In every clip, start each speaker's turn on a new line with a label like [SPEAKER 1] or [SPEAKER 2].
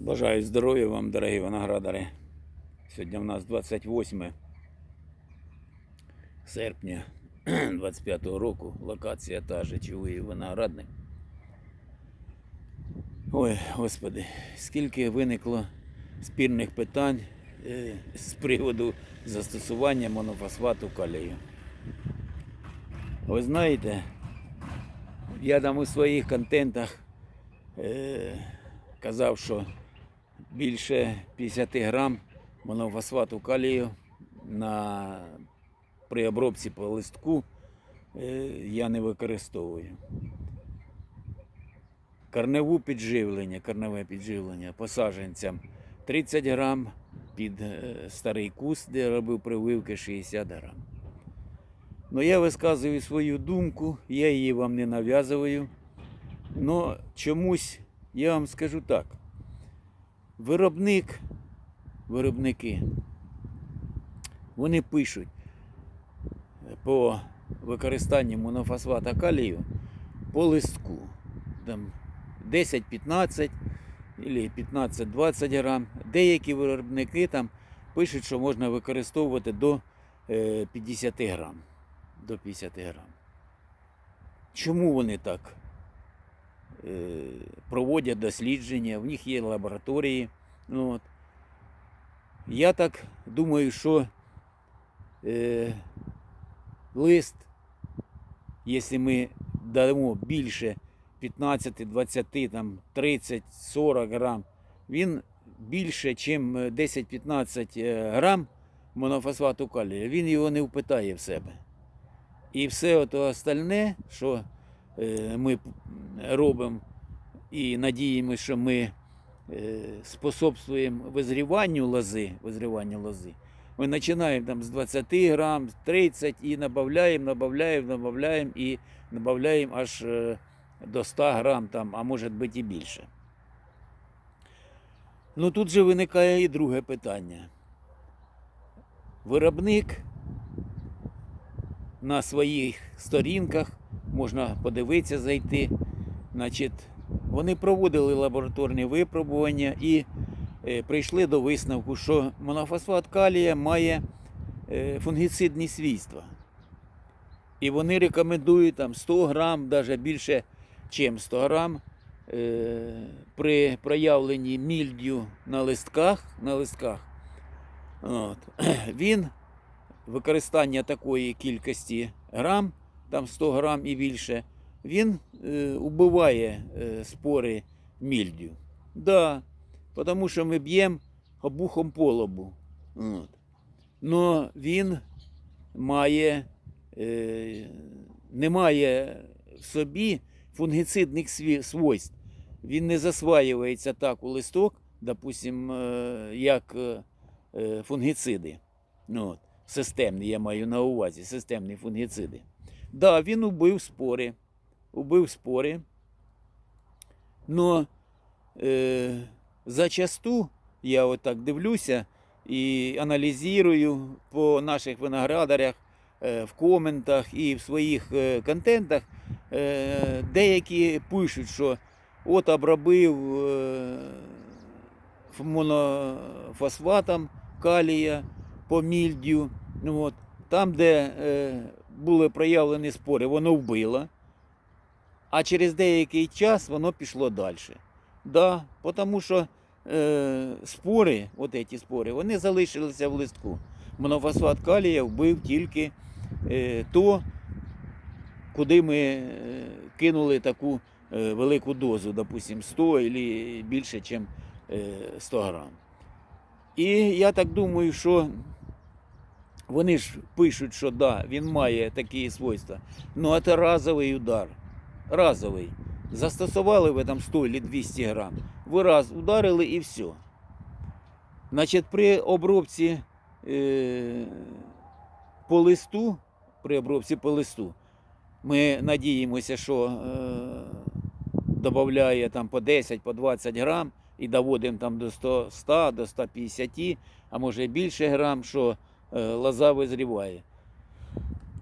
[SPEAKER 1] Бажаю здоров'я вам, дорогі виноградари. Сьогодні в нас 28 серпня 25 року. Локація та же Чугуїв виноградник. Ой, господи, скільки виникло спірних питань е, з приводу застосування монофосфату калію. Ви знаєте, я там у своїх контентах е, казав, що більше 50 грам монофосфату калію на, при обробці по листку е, я не використовую. Корневу підживлення, корневе підживлення посадженцям 30 грам під е, старий куст, де робив прививки 60 грам. Ну, я висказую свою думку, я її вам не нав'язую. Но чомусь я вам скажу так. Виробник, виробники, вони пишуть по використанню монофосфата калію по листку. Там 10-15 або 15-20 грам. Деякі виробники там пишуть, що можна використовувати до е, 50 грам. До 50 грам. Чому вони так е, проводять дослідження? В них є лабораторії. Ну, от. Я так думаю, що е, лист, якщо ми дамо більше 15, 20, там, 30, 40 грам, він більше, ніж 10-15 грам монофосфату калію, він його не впитає в себе. І все остальне, що е, ми робимо і надіємося, що ми е, способствуємо визріванню лози, визріванню лози. Ми починаємо там з 20 грам, з 30 і набавляємо, набавляємо, набавляємо і набавляємо аж е, до 100 грам, там, а може бути і більше. Ну тут же виникає і друге питання. Виробник на своїх сторінках можна подивитися, зайти. Значить, вони проводили лабораторні випробування і е, прийшли до висновку, що монофосфат калія має е, фунгіцидні свійства. І вони рекомендують там 100 грам, навіть більше, ніж 100 грам, е, при проявленні мільдю на листках, на листках. От. Він використання такої кількості грам, там 100 грам і більше, він е, убиває е, спори мільдю. Да, тому що ми б'ємо обухом по лобу. От. Но він має, е, не має в собі фунгіцидних свойств. Він не засваюється так у листок, допустим, е, як е, фунгіциди. От, системні, я маю на увазі, системні фунгіциди. Да, він убив спори. Убив спори. Но е, зачасту я отак дивлюся і аналізую по наших виноградарях е, в коментах і в своїх е, контентах. Е, деякі пишуть, що от обробив е, монофосфатом калія по мільдю. Ну, от, там, де е, були проявлені спори, воно вбило. А через деякий час воно пішло далі. Да, тому що е, спори, от ці спори, вони залишилися в листку. Монофосфат калія вбив тільки е, то, куди ми е, кинули таку е, велику дозу, допустим, 100 або більше, ніж е, 100 грам. І я так думаю, що вони ж пишуть, що да, він має такі свойства. Ну, це разовий удар. Разовий. Застосували ви там 100 чи 200 грам. Ви раз ударили і все. Значить, при обробці е, по листу, при обробці по листу, ми надіємося, що е, додає там по 10, по 20 грам і доводимо там до 100, 100 до 150, а може більше грам, що лоза визріває.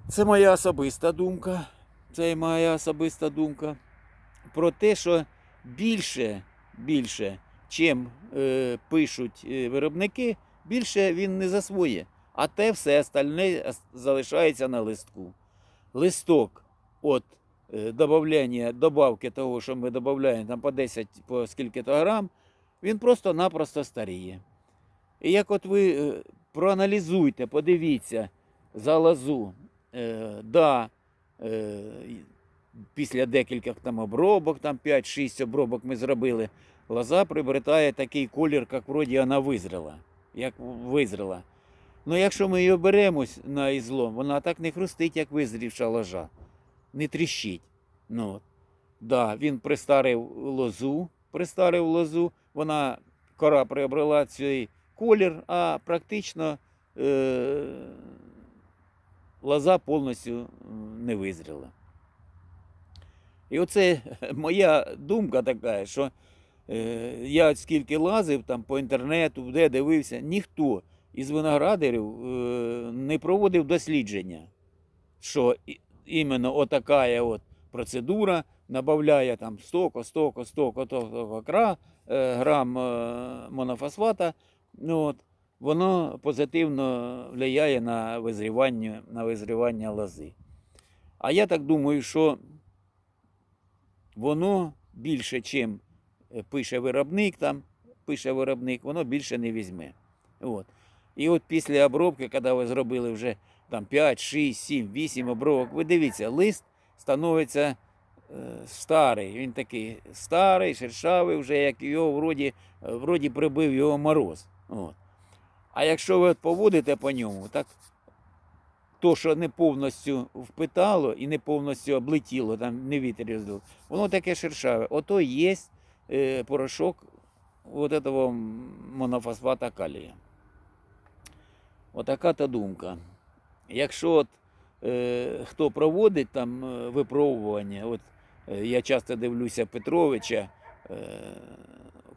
[SPEAKER 1] Це моя особиста думка. Це моя особиста думка про те, що більше, більше чим е, пишуть е, виробники, більше він не засвоє. А те все остальне залишається на листку. Листок от е, добавлення, добавки того, що ми додаємо там по 10 по скільки то грам, він просто-напросто старіє. І як от ви е, проаналізуйте, подивіться за лозу, е, да, е, після декількох там обробок, там 5-6 обробок ми зробили, лоза приобретає такий колір, як вроді вона визріла. Як визріла. Ну, якщо ми її беремось на ізлом, вона так не хрустить, як визрівша ложа. Не тріщить. Ну, да, він пристарив лозу, пристарив лозу, вона кора приобрела цей колір, а практично е- лоза повністю не визріла. І оце моя думка така, що е, я скільки лазив там по інтернету, де дивився, ніхто із виноградарів е, не проводив дослідження, що іменно отака от процедура набавляє там стоко, стоко, стоко, стоко кра, е, грам е, монофосфата, ну, от, воно позитивно впливає на визрівання, на визрівання лози. А я так думаю, що воно більше, чим е, пише виробник, там, пише виробник, воно більше не візьме. От. І от після обробки, коли ви зробили вже там 5, 6, 7, 8 обробок, ви дивіться, лист становиться е, старий. Він такий старий, шершавий, вже як його вроді, вроді прибив його мороз. От. А якщо ви поводите по ньому, так то, що не повністю впитало і не повністю облетіло, там не роздув, воно таке шершаве. Ото є е, порошок от этого монофосфата калія. Отака та думка. Якщо от, е, хто проводить там е, випробування, от е, я часто дивлюся Петровича, е,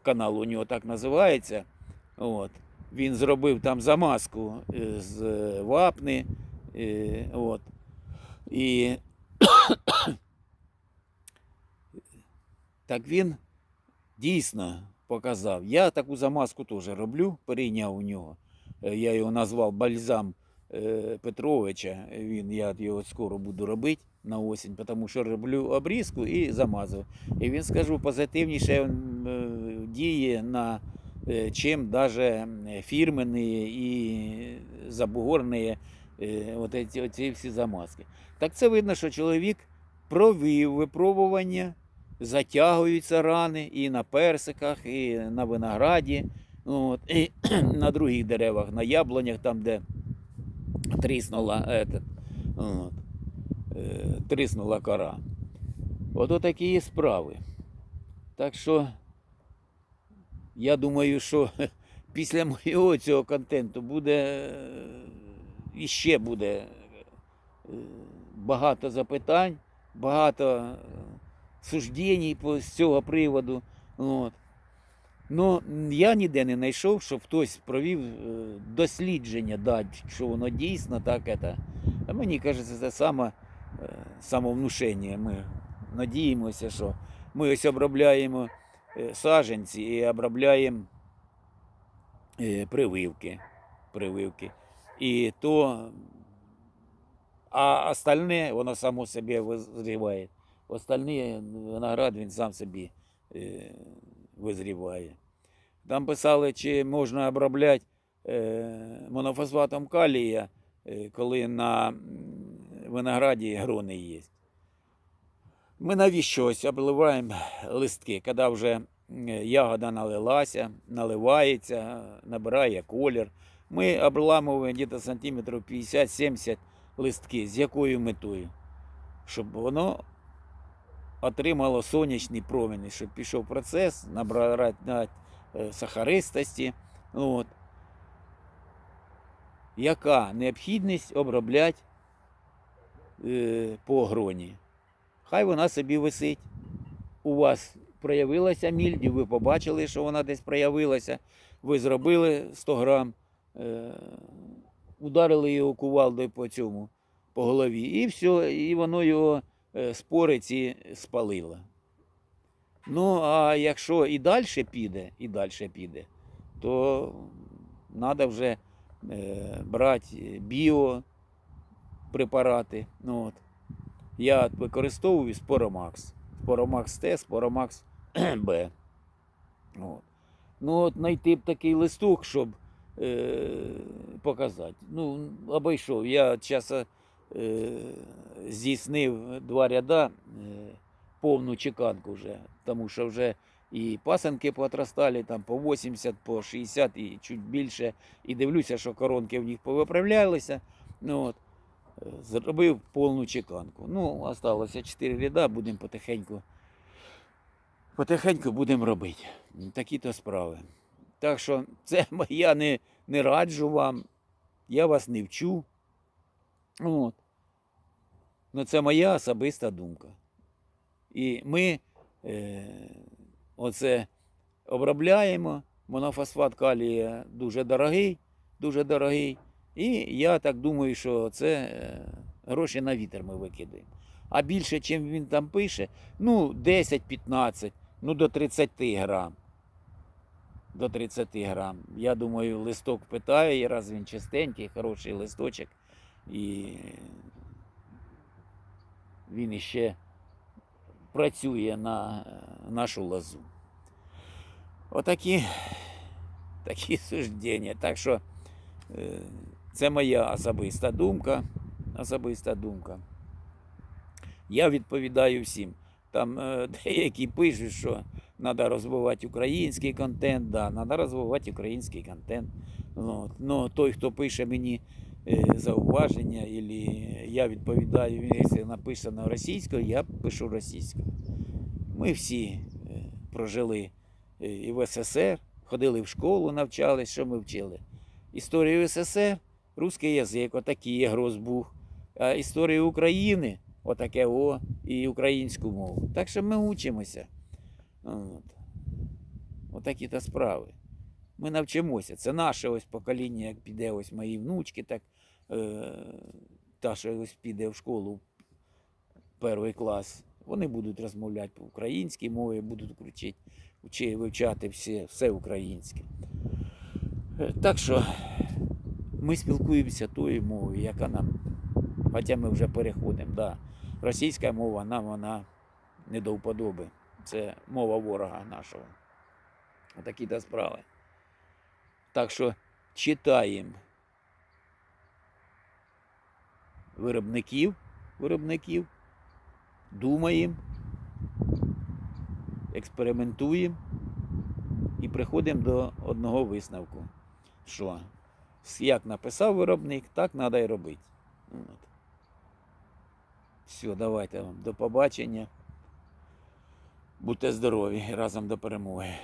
[SPEAKER 1] канал у нього так називається. От, він зробив там замазку е, з е, вапни. Е, от, і так він дійсно показав. Я таку замазку теж роблю, перейняв у нього. Я його назвав бальзам Петровича. Він, я його скоро буду робити на осінь, тому що роблю обрізку і замазую. І він, скажу, позитивніше діє на е, чим даже фірменні і забугорні е, от ці, оці всі замазки. Так це видно, що чоловік провів випробування, затягуються рани і на персиках, і на винограді, от, і на других деревах, на яблунях, там, де тріснула, этот, от, е, тріснула кора. Ото такі справи. Так що я думаю, що після моєго цього контенту буде е, іще буде е, багато запитань, багато е, суждень з цього приводу. От. Ну, я ніде не знайшов, щоб хтось провів дослідження, да, що воно дійсно так. Это. А мені кажеться, це саме самовнушення. Ми надіємося, що ми ось обробляємо е, саджанці і обробляємо е, прививки. прививки. І то, а остальне воно само собі визріває. Остальне виноград він сам собі е, визріває. Там писали, чи можна обробляти монофосфатом калія, коли на винограді грони є. Ми навіщо ось обливаємо листки, коли вже ягода налилася, наливається, набирає колір. Ми обламуємо десь сантиметрів 50-70 листки. З якою метою? Щоб воно отримало сонячний промінь, щоб пішов процес набрати е, сахаристості. От. Яка необхідність обробляти е, по гроні? Хай вона собі висить. У вас проявилася мільдю, ви побачили, що вона десь проявилася. Ви зробили 100 грам, е, ударили його кувалдою по цьому, по голові, і все, і воно його е, спори ці спалило. Ну, а якщо і далі піде, і далі піде, то треба вже е, брати біопрепарати. Ну, от. Я використовую Споромакс. Споромакс Т, Споромакс Б. От. Ну, от знайти б такий листок, щоб е, показати. Ну, обійшов. Я часом е, здійснив два ряда, е, повну чеканку вже, тому що вже і пасенки поотрастали там по 80, по 60 і чуть більше. І дивлюся, що коронки в них повиправлялися. Ну, от, зробив повну чеканку. Ну, осталося 4 ряда, будемо потихеньку. Потихеньку будемо робити. Такі-то справи. Так що це я не, не раджу вам, я вас не вчу. От. Ну, це моя особиста думка. І ми е, оце обробляємо. Монофосфат калія дуже дорогий, дуже дорогий. І я так думаю, що це е, гроші на вітер ми викидаємо. А більше, чим він там пише, ну, 10-15, ну до 30 грам. До 30 грам. Я думаю, листок питає, і раз він чистенький, хороший листочок. І він іще працює на е, нашу лозу. Отакі такі суждення. Так що е, це моя особиста думка. Особиста думка. Я відповідаю всім. Там е, деякі пишуть, що треба розвивати український контент, да, треба розвивати український контент. Ну, ну, той, хто пише мені е, зауваження, або я відповідаю, якщо написано російською, я пишу російською. Ми всі е, прожили і в СССР, ходили в школу, навчались, що ми вчили. Історію СССР, русський язик, отакий є грозбух. А історію України, отаке о, і українську мову. Так що ми учимося. От. Отакі то справи. Ми навчимося. Це наше ось покоління, як піде ось мої внучки, так е, та, що ось піде в школу перший клас. Вони будуть розмовляти по українській мові, будуть кричати, вчи- вивчати все, все українське. Е, Так що ми спілкуємося тою мовою, яка нам. Хоча ми вже переходимо. Да. Російська мова нам вона не до вподоби. Це мова ворога нашого. Такі то справи. Так що читаємо виробників, виробників, думаємо, експериментуємо і приходимо до одного висновку, що як написав виробник, так треба і робити. От. Все, давайте вам до побачення. Будьте здорові разом до перемоги.